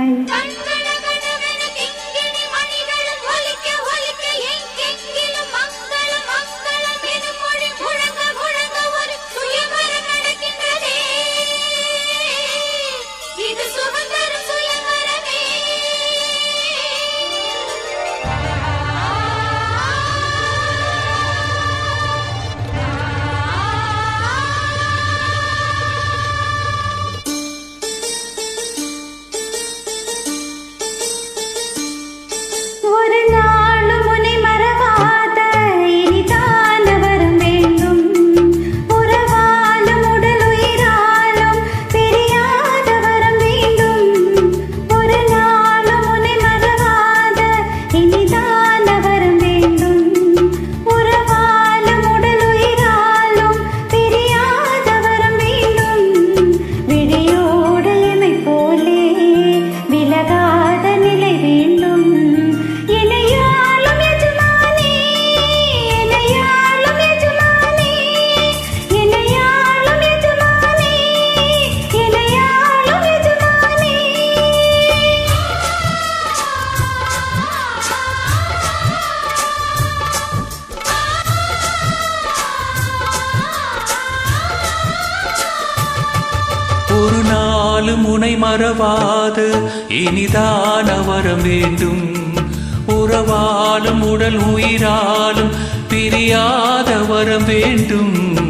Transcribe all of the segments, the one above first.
Bye. என்றும் உனை மறவாது. இனிதான வரம் வேண்டும் உறவாலும் உடல் உயிராலும் பிரியாத வரம் வேண்டும்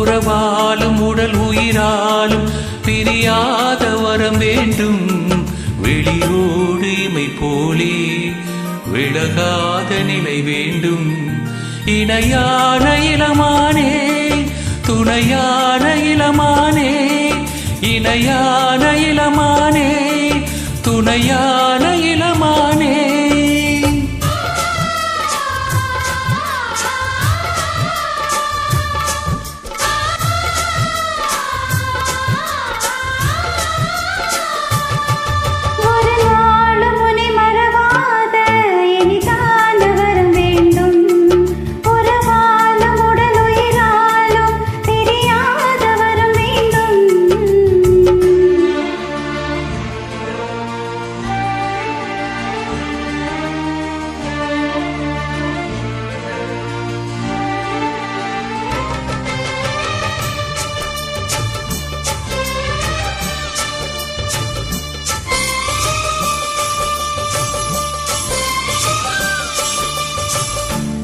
உறவாலும் உடல் உயிராலும் பிரியாத வரம் வேண்டும். வெளியோடு இமை போலே விலகாத நிலை வேண்டும். இணையான இளமானே துணையான இளமானே இணையான இளமானே துணையான